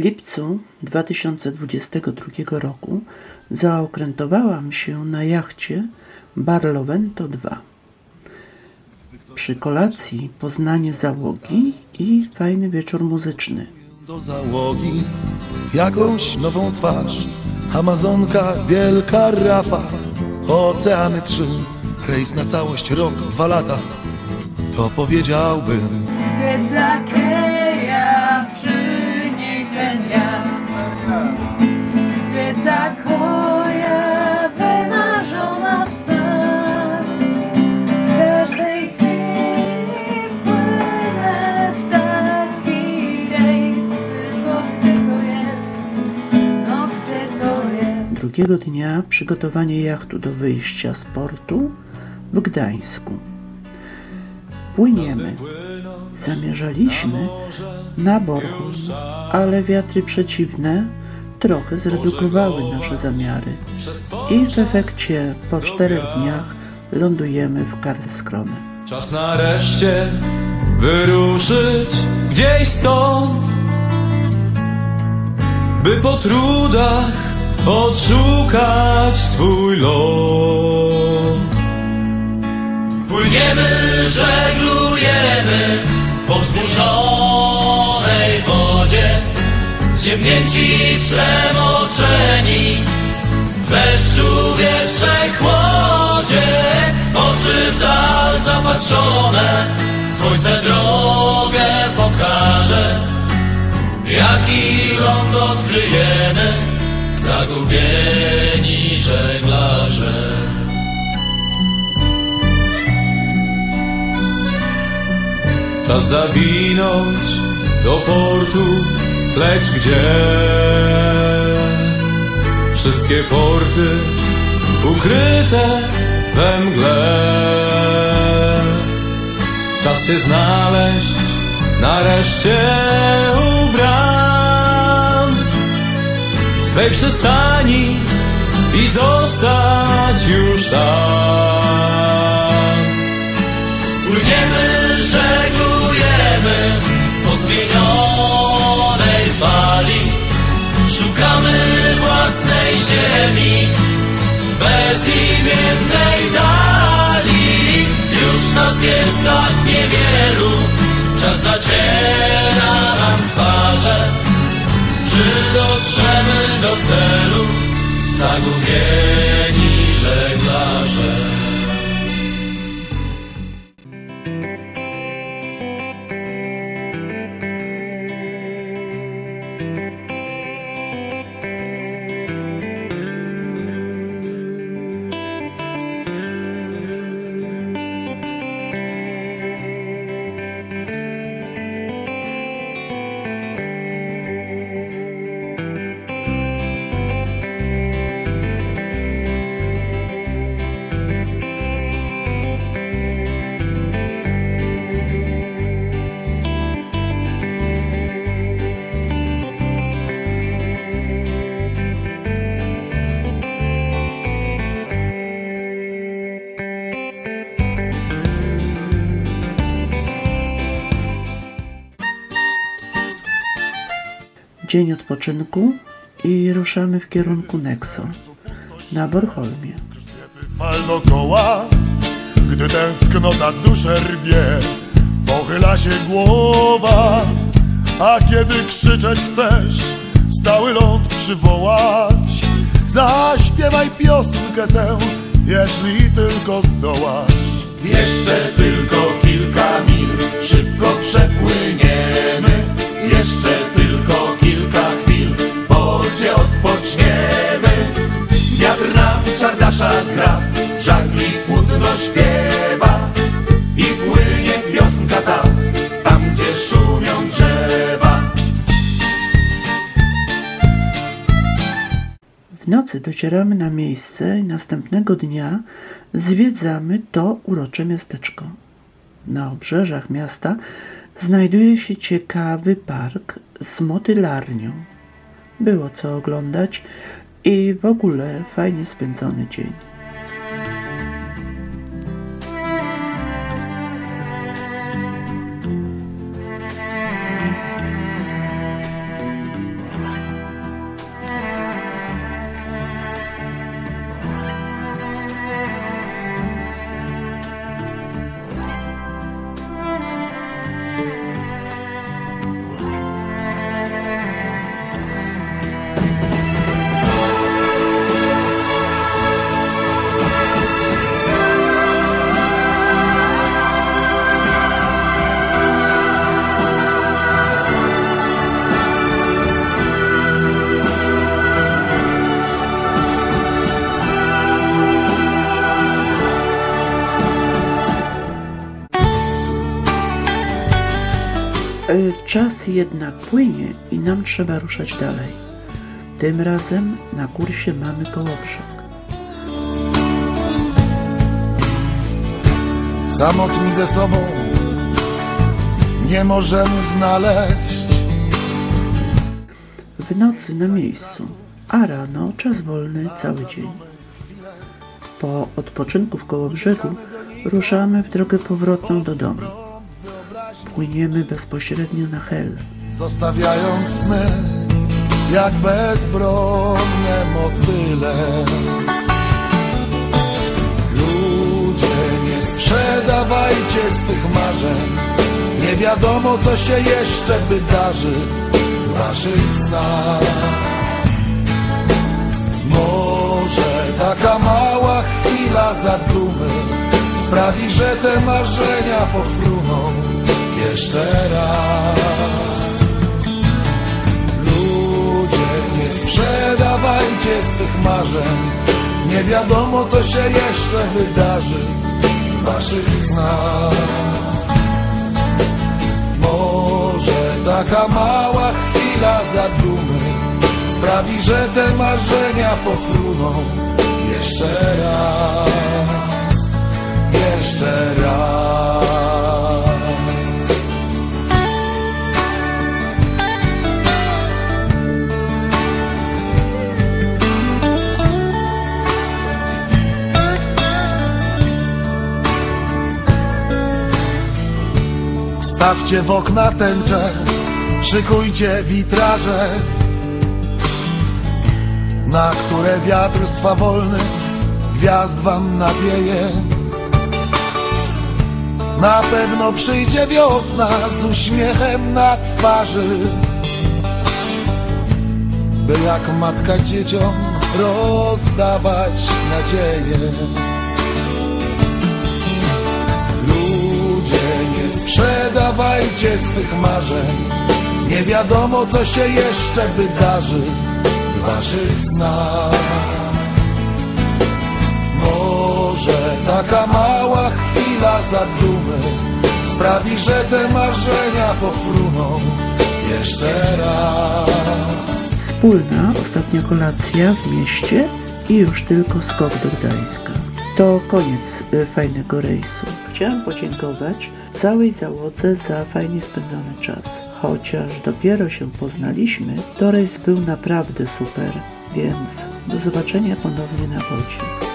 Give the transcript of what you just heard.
lipcu 2022 roku zaokrętowałam się na jachcie Barlovento 2. Przy kolacji poznanie załogi i fajny wieczór muzyczny. do załogi jakąś nową twarz. Amazonka, wielka rafa, oceany trzy, rejs na całość rok, dwa lata. To powiedziałbym, Gdzie Drugiego dnia przygotowanie jachtu do wyjścia z portu w Gdańsku. Płyniemy. Zamierzaliśmy na Bornholm, ale wiatry przeciwne trochę zredukowały nasze zamiary i w efekcie po czterech dniach lądujemy w Karlskrona. Czas nareszcie wyruszyć gdzieś stąd, by po trudach odszukać swój lot. Płyniemy, żeglujemy po wzburzonej wodzie, zziemnięci, przemoczeni, w deszczu, wietrze, chłodzie, oczy w dal zapatrzone, słońce drogę pokaże, jaki ląd odkryjemy, zagubieni żeglarze. Czas zawinąć do portu, lecz gdzie? Wszystkie porty ukryte we mgle. Czas się znaleźć nareszcie u bram swej przystani i zostać już tam. Płyniemy, żeglujemy po zmienionej fali. Szukamy własnej ziemi, bezimiennej dali. Już nas jest tak niewielu, czas zaciera nam twarze. Czy dotrzemy do celu, zagubieni Dzień odpoczynku i ruszamy w kierunku Nexo na Bornholmie. fal dokoła, gdy tęsknota duszę rwie, pochyla się głowa, a kiedy krzyczeć chcesz, stały ląd przywołać, zaśpiewaj piosenkę tę, jeśli tylko zdołasz. Jeszcze tylko kilka mil, szybko przepłyniemy. Nocy docieramy na miejsce i następnego dnia zwiedzamy to urocze miasteczko. Na obrzeżach miasta znajduje się ciekawy park z motylarnią. Było co oglądać i w ogóle fajnie spędzony dzień. Czas jednak płynie i nam trzeba ruszać dalej. Tym razem na kursie mamy Kołobrzeg. Samotni ze sobą nie możemy znaleźć W nocy na miejscu, a rano czas wolny cały dzień. Po odpoczynku w Kołobrzegu ruszamy w drogę powrotną do domu. Płyniemy bezpośrednio na Hel. Zostawiając sny jak bezbronne motyle. Ludzie, nie sprzedawajcie swych marzeń. Nie wiadomo co się jeszcze wydarzy w waszych snach. Może taka mała chwila zadumy Sprawi, że te marzenia pofruną jeszcze raz. Ludzie, nie sprzedawajcie swych marzeń. Nie wiadomo co się jeszcze wydarzy w waszych snach. Może taka mała chwila zadumy Sprawi, że te marzenia pofruną jeszcze raz Jeszcze raz Stawcie w okna tęcze, szykujcie witraże, na które wiatr swawolny gwiazd wam nawieje. Na pewno przyjdzie wiosna z uśmiechem na twarzy, by jak matka dzieciom rozdawać nadzieję. Sprzedawajcie swych marzeń Nie wiadomo co się jeszcze wydarzy w waszych snach Może taka mała chwila zadumy Sprawi, że te marzenia pofruną jeszcze raz Wspólna ostatnia kolacja w mieście i już tylko skok do Gdańska. To koniec y, fajnego rejsu. Chciałam podziękować całej załodze za fajnie spędzony czas. Chociaż dopiero się poznaliśmy, to rejs był naprawdę super, więc do zobaczenia ponownie na wodzie.